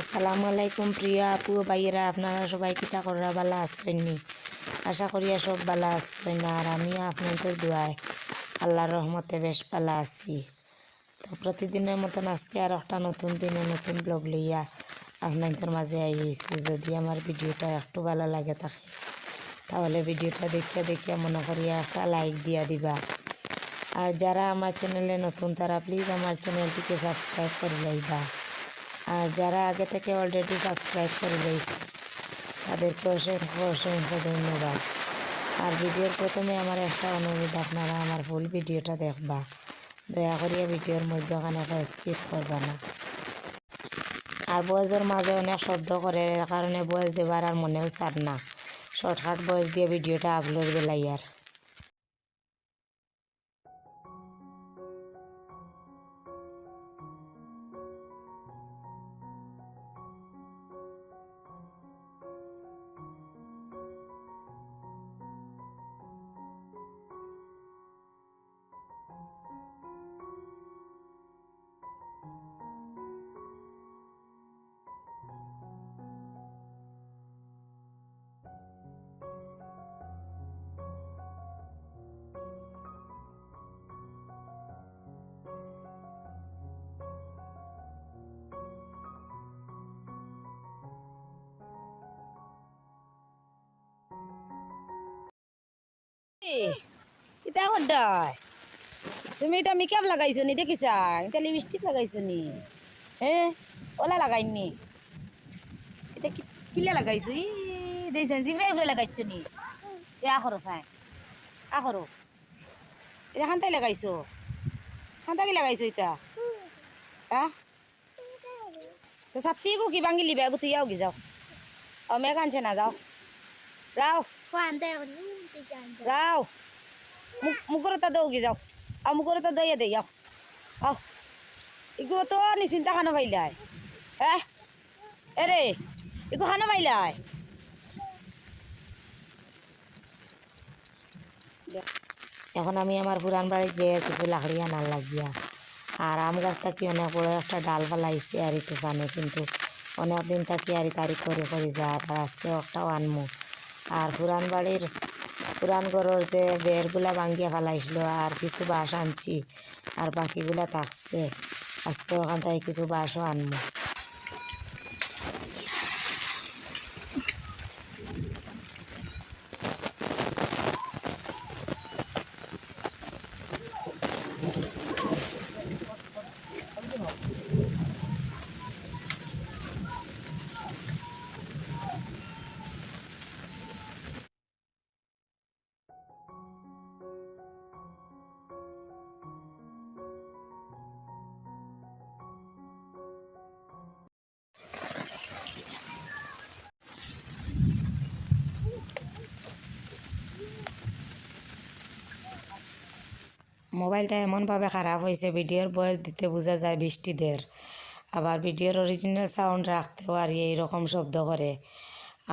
আসসালামু আলাইকুম প্রিয় আপু ভাইয়েরা, আপনারা সবাই কিতা করা বালা আসছেননি আশা করি সব বালা আসছেন আর আমি আপনাদের দোয়ায় আল্লাহর রহমতে বেশ বালা আছি। তো প্রতিদিনের মতন আজকে আর একটা নতুন দিনে নতুন ব্লগ লইয়া আপনাদের মাঝে আই যদি আমার ভিডিওটা একটু ভালো লাগে থাকে, তাহলে ভিডিওটা দেখিয়া দেখিয়া মনে করিয়া একটা লাইক দিয়া দিবা। আর যারা আমার চ্যানেলে নতুন, তারা প্লিজ আমার চ্যানেলটিকে সাবস্ক্রাইব করে লইবা। আর যারা আগে থেকে অলরেডি সাবস্ক্রাইব করে রয়েছে তাদেরকে অসংখ্য অসংখ্য ধন্যবাদ। আর ভিডিওর প্রথমে আমার একটা অনুরোধ, আপনারা আমার ফুল ভিডিওটা দেখবা। দয়া করিয়া ভিডিওর মধ্যখানে স্কিপ করবা না। আর বয়সের মাঝে অনেক শব্দ করে কারণে বয়স দেবার আর মনেও চার না। শর্টকাট বয়স দিয়ে ভিডিওটা আপলোড বেলাই আর কড্ডায় তুমি এটা মেকআপ লাগাইছো নি দেখিছা? এটা লিপস্টিক লাগাইছো নি হে ওলা লাগাইনি। এটা কি- কিলা লাগাইছো? ই দেইছেন জিগরা উগরা লাগাইছো নি এ আখরো চাই। আখরো এটা খান্তাই লাগাইছো। খান্তা কি লাগাইছো এটা হ্যাঁ তো সাত্তি গো কি বাঙ্গি লিবে তুই যাও কি যাও? ও মেয়ে কানছে না? যাও যাও যাও। মুখরতা দৌগি যাও। আও মুখরতা দইয়া দেই যাও আও। ইগো তো নিচিন্তা খানো পাইলাই। হ্যাঁ এরে ইগো খানো পাইলাই? এখন আমি আমার পুরান বাড়ির যে কিছু লাকড়ি আনার লাগিয়া, আর আম গাছ থাকি অনেক বড় একটা ডাল ফেলাইছে আর এই তুফানে, কিন্তু অনেক দিন থাকি আর তারিখ করে করে যায়, আর আজকে একটাও আনমু। আর পুরান বাড়ির পুরান ঘরের যে বেরগুলা ভাঙ্গিয়া ফেলাইছিল আর কিছু বাঁশ আনছি আর বাকিগুলা থাকছে। আজকে ওখান থেকে কিছু বাঁশও আনমু। মোবাইলটা এমনভাবে খারাপ হয়েছে, ভিডিওর বয়স দিতে বোঝা যায় বৃষ্টিদের আবার ভিডিওর অরিজিনাল সাউন্ড রাখতেও আর এইরকম শব্দ করে।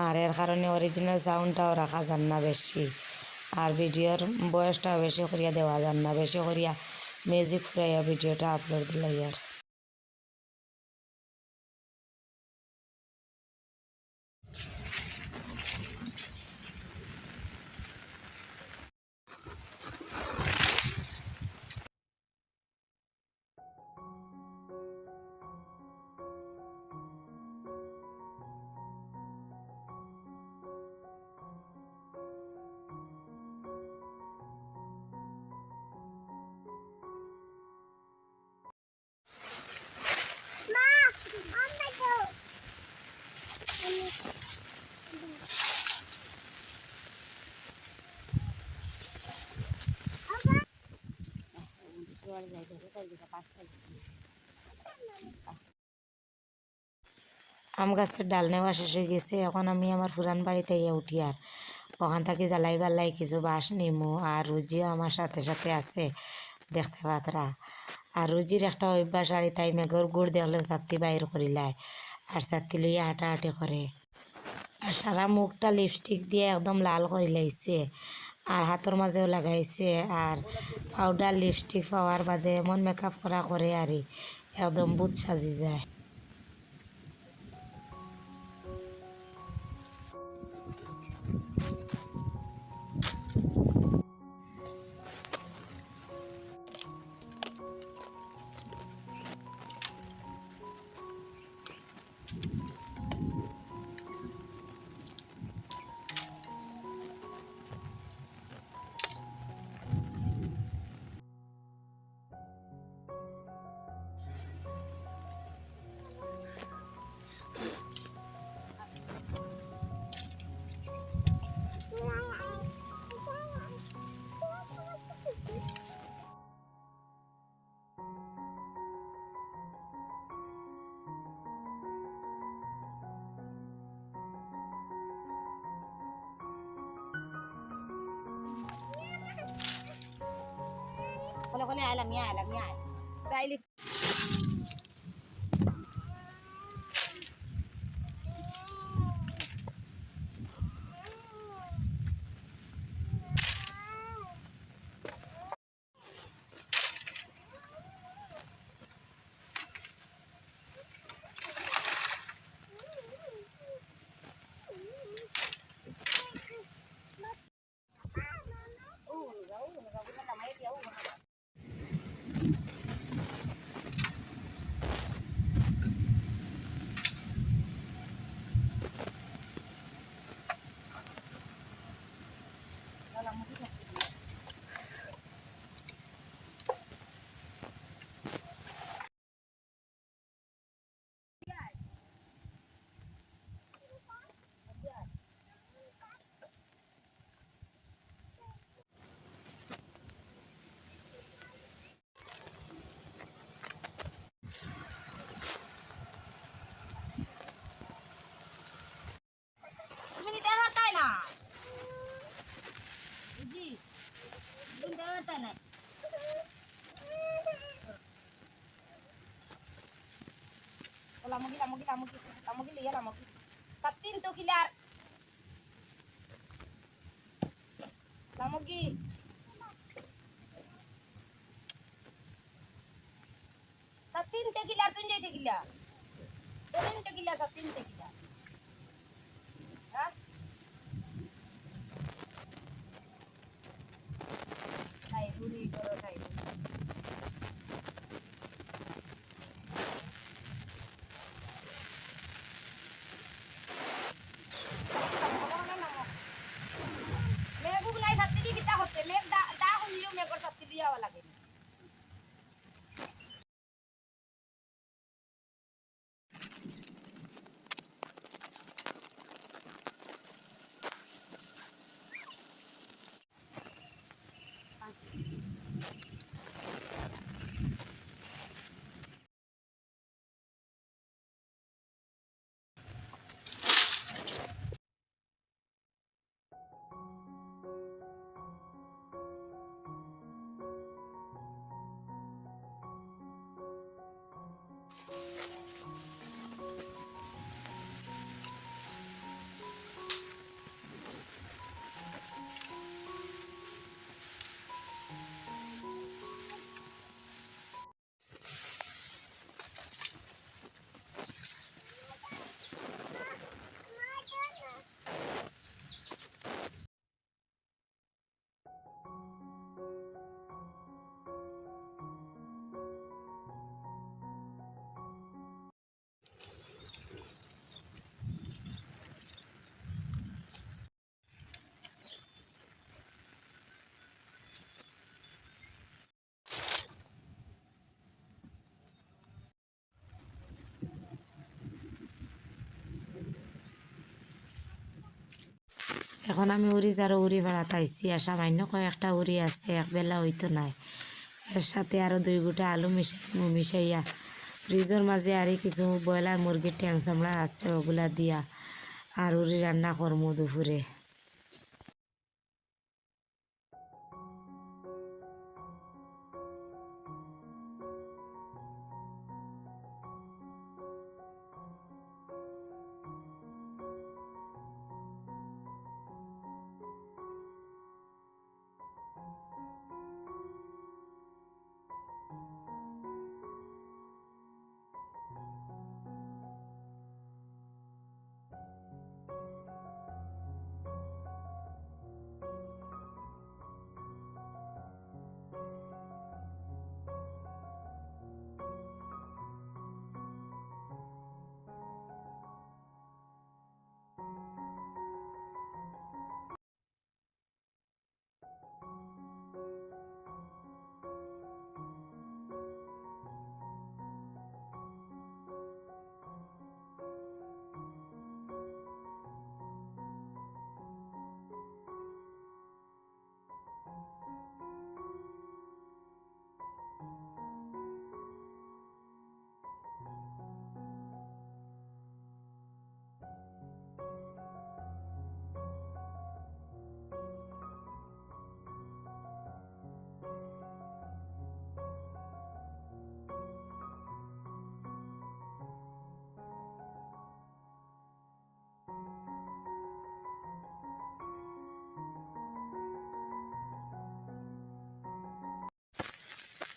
আর এর কারণে অরিজিনাল সাউন্ডটাও রাখা যান না বেশি। আর ভিডিওর বয়সটাও বেশি করিয়া দেওয়া যান না। বেশি করিয়া মিউজিক ফুরাইয়া ভিডিওটা আপলোড দিলাই আর। আম গাছের ডাল নেওয়া শেষ হয়ে গেছে। এখন আমি আমার পুরান বাড়িতে গিয়ে উঠি আর। ওখান থেকে জ্বালাই বাল্লাই কিছু বাঁশ, নিমু আর রুজিও আমার সাথে সাথে আছে দেখতে পাতরা। আর রুজির একটা অভ্যাস আর তাই মেঘর গুড় দেখলেও চাত্তি বাইর করিলায় আর চাত্তি লইয়া হাঁটাহাঁটি করে। আর সারা মুখটা লিপস্টিক দিয়ে একদম লাল করে লাইছে। আর হাতের মাঝেও লাগাইছে আর পাউডার লিপস্টিক পাওয়ার বাদে এমন মেকআপ করা করে আর একদম বুথ সাজি যায়। เนี่ยลำใหญ่ลำใหญ่ ও লামুকি লামুকি লামুকি লামুকি লিয়া লামুকি সাতিন তো কিলার লামুকি সাতিন tun jai te kilar tun te kilar satin te এখন আমি উড়ি যারো উড়ি বেড়া আইছি আর সামান্য কয়েকটা উড়ি আছে একবেলা হইতো নাই। এর সাথে আরও দুই গোটা আলু মিশাই মিশাইয়া ফ্রিজের মাঝে আর কিছু ব্রয়লার মুরগির ট্যাং চামড়া আছে, ওগুলা দিয়া আর উড়ি রান্না করমু দুপুরে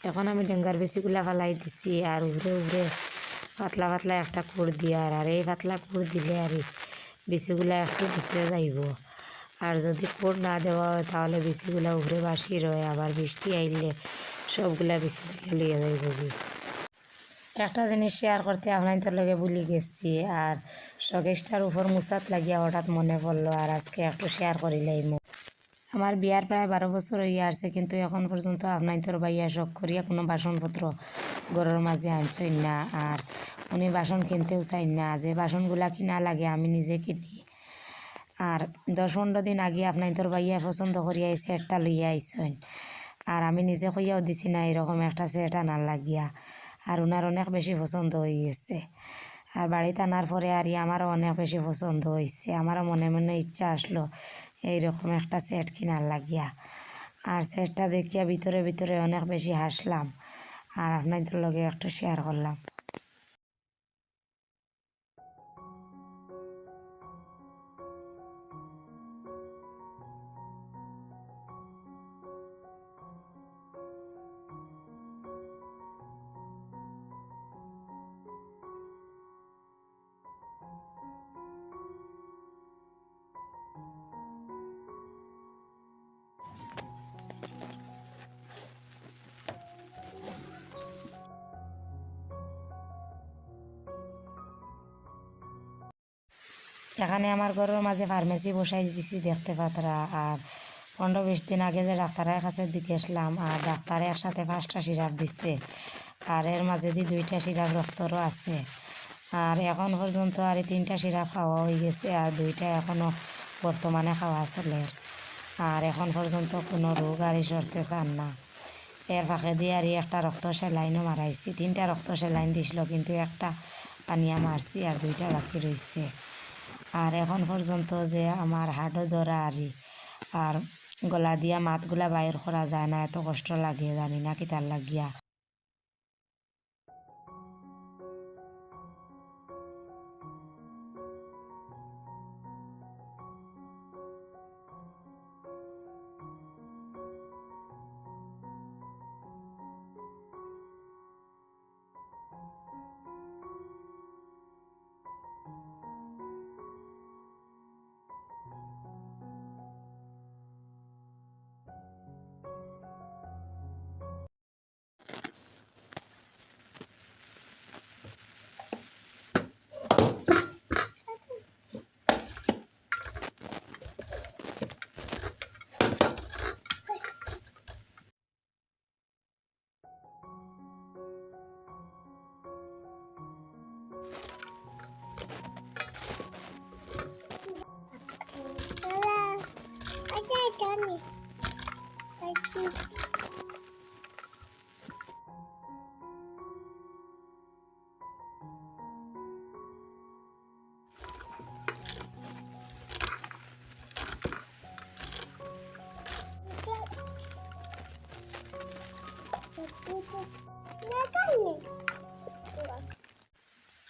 এখন আমি ডেঙ্গার বেশিগুলা ফালাই দিছি আর উড়ে উড়ে পাতলা পাতলা একটা কুড় দিয়ে আর আর এই পাতলা কুড় দিলে আর বেশিগুলা একটু দিছে যাইব। আর যদি কুড় না দেওয়া হয় তাহলে বেশিগুলা উড়ে বাসি রয় আবার বৃষ্টি আইলে সবগুলা বেশি দিকে লিয়ে যাইব একটা জিনিস শেয়ার করতে আপনার লগে ভুলি গেছি, আর শোকেশটার উপর মুসাত লাগিয়া হঠাৎ মনে পড়ল, আর আজকে একটু শেয়ার করিলাই আমার বিয়ার প্রায় বারো বছর হইয়া আসছে, কিন্তু এখন পর্যন্ত আপনার তোর বাইয়া শখ করিয়া কোনো বাসনপত্র ঘরের মাঝে আনছই না। আর উনি বাসন কিনতেও চাই না, যে বাসনগুলা কিনা লাগে আমি নিজে কিনি। আর দশ পনেরো দিন আগে আপনার তোর বাইয়া পছন্দ করিয়া এই সেটটা লইয়া আইসেন আর আমি নিজে কইয়াও দিছি না, এরকম একটা সেট আনার লাগিয়া। আর ওনার অনেক বেশি পছন্দ হয়ে গেছে। আর বাড়িতে আনার পরে আর আমারও অনেক বেশি পছন্দ হয়েছে আমারও মনে মনে ইচ্ছা আসলো এইরকম একটা সেট কিনার লাগিয়া। আর সেটটা দেখিয়া ভিতরে ভিতরে অনেক বেশি হাসলাম। আর আপনাদের লগে একটু শেয়ার করলাম। এখানে আমার ঘরের মাঝে ফার্মেসি বসাই দিছি দেখতে পাতরা। আর পনেরো বিশ দিন আগে যে ডাক্তারের কাছে দিকে আসলাম, আর ডাক্তারে একসাথে পাঁচটা সিরাপ দিচ্ছে। আর এর মাঝে দিয়ে দুইটা সিরাপ রক্তরও আছে। আর এখন পর্যন্ত আর তিনটা সিরাপ খাওয়া হয়ে গেছে, আর দুইটা এখনও বর্তমানে খাওয়া চলে। আর এখন পর্যন্ত কোনো রোগ আর সরতে চান না। এর ফাঁকে দিয়ে আর একটা রক্ত সেলাইনও মারাইছি। তিনটা রক্ত সেলাইন দিছিল, কিন্তু একটা পানিয়া মারছি, আর দুইটা বাকি রয়েছে আর এখন পর্যন্ত যে আমার হাটও ধরা আরি আর গলা দিয়া মাতগুলা বাইর করা যায় না, এত কষ্ট লাগে, জানি না কি তার লাগিয়া।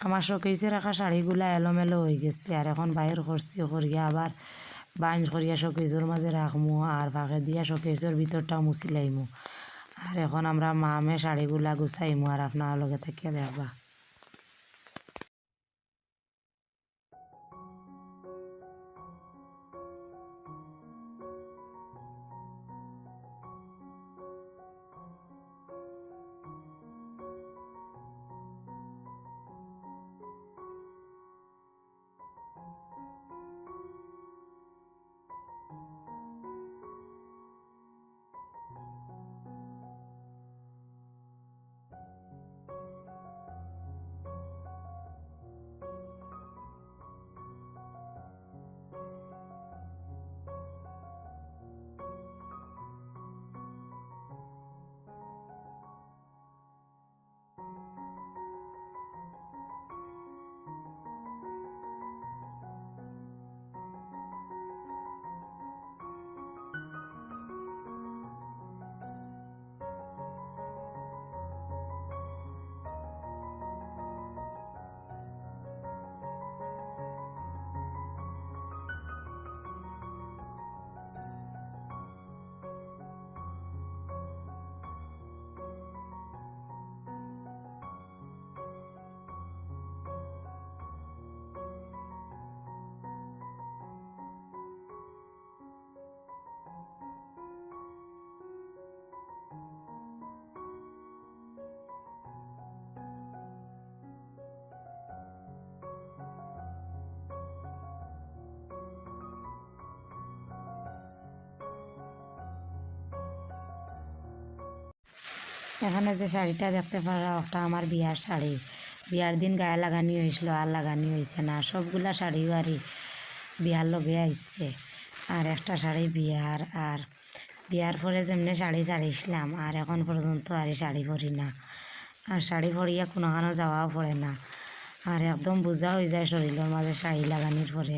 আমার শোকেছে রাখা শাড়িগুলা এলোমেলো হয়ে গেছে, আর এখন বাইর করছি, করিয়া আবার বাঞ্জ করিয়া শোকেজোর মাঝে রাখমু, আর ফাঁকে দিয়া শোকেজোর ভিতরটাও মুছিলাইমু আর এখন আমরা মামে শাড়িগুলা গুছাইমু, আর আপনার লগে থাকিয়া দেখবা। এখানে যে শাড়িটা দেখতে পারা, ওটা আমার বিয়ার শাড়ি। বিয়ার দিন গায়ে লাগানি হয়েছিল, আর লাগানি হয়েছে না। সবগুলা শাড়ি বাড়ি বিয়ার লগে আসছে আর একটা শাড়ি বিয়ার, আর বিয়ার পরে যেমনি শাড়ি ছাড়িয়েছিলাম আর এখন পর্যন্ত আর শাড়ি পরি না। আর শাড়ি পরিয়া কোনোখানো যাওয়াও পড়ে না। আর একদম বোঝা হয়ে যায় শরীরের মাঝে শাড়ি লাগানির পরে।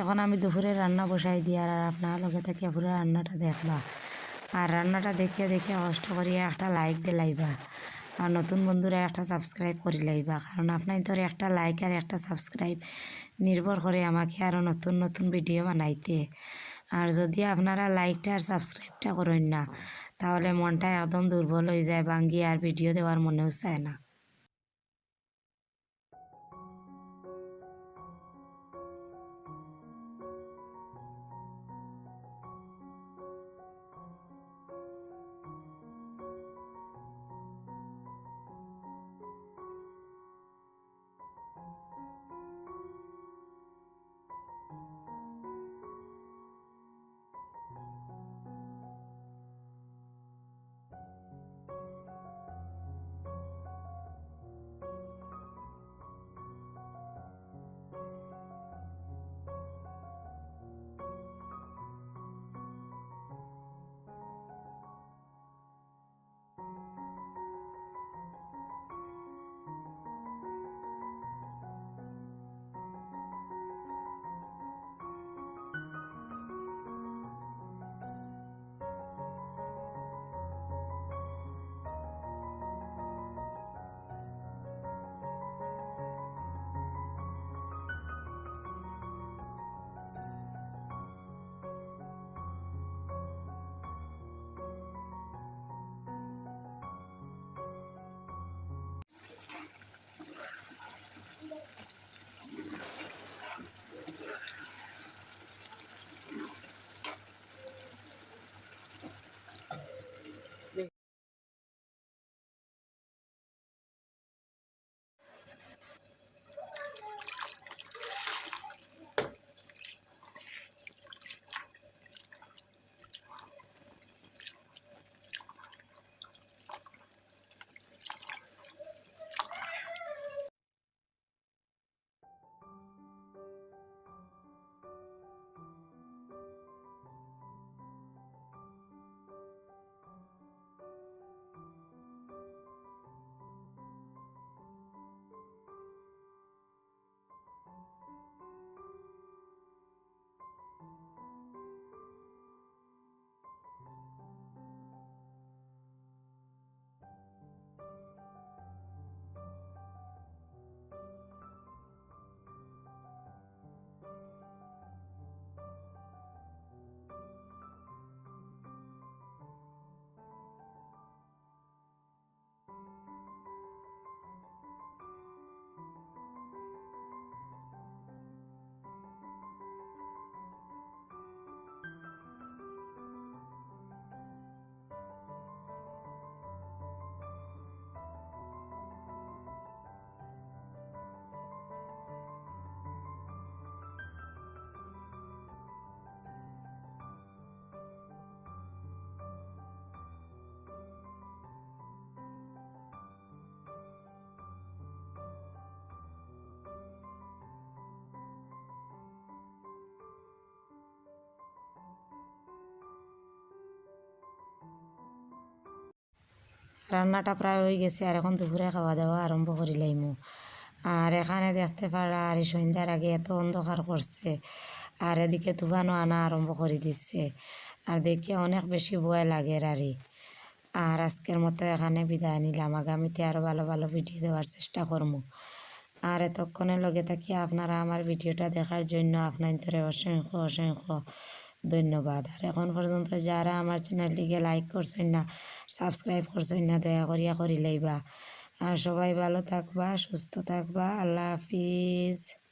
এখন আমি দুপুরে রান্না বসাই দিই আর আপনার লগে থেকে পুরো রান্নাটা দেখবা। আর রান্নাটা দেখে দেখে কষ্ট করিয়া একটা লাইক দিলাইবা আর নতুন বন্ধুরা একটা সাবস্ক্রাইব করে লাইবা। কারণ আপনার ধরে একটা লাইক আর একটা সাবস্ক্রাইব নির্ভর করে আমাকে আরও নতুন নতুন ভিডিও বানাইতে। আর যদি আপনারা লাইকটা আর সাবস্ক্রাইবটা করেন না, তাহলে মনটা একদম দুর্বল হয়ে যায় ভাঙ্গি আর ভিডিও দেওয়ার মনেও চায় না। রান্নাটা প্রায় হয়ে গেছে আর এখন দুপুরে খাওয়া দাওয়া আরম্ভ করি লাইমু। আর এখানে দেখতে পারা আর সন্ধ্যার আগে এত অন্ধকার করছে আর এদিকে তুফানও আনা আরম্ভ করে দিচ্ছে। আর দেখে অনেক বেশি ভয় লাগে আরই আর আজকের মতো এখানে বিদায় নিলাম। আগামীতে আরও ভালো ভালো ভিডিও দেওয়ার চেষ্টা করব আর এতক্ষণের লগে থাকি আপনারা আমার ভিডিওটা দেখার জন্য আপনাদের অসংখ্য অসংখ্য ধন্যবাদ। আর এখন পর্যন্ত যারা আমার চ্যানেলটিকে লাইক করছেন না সাবস্ক্রাইব করছেন না, দয়া করিয়া করি লইবা। আর সবাই ভালো থাকবা, সুস্থ থাকবা, আল্লাহ হাফিজ।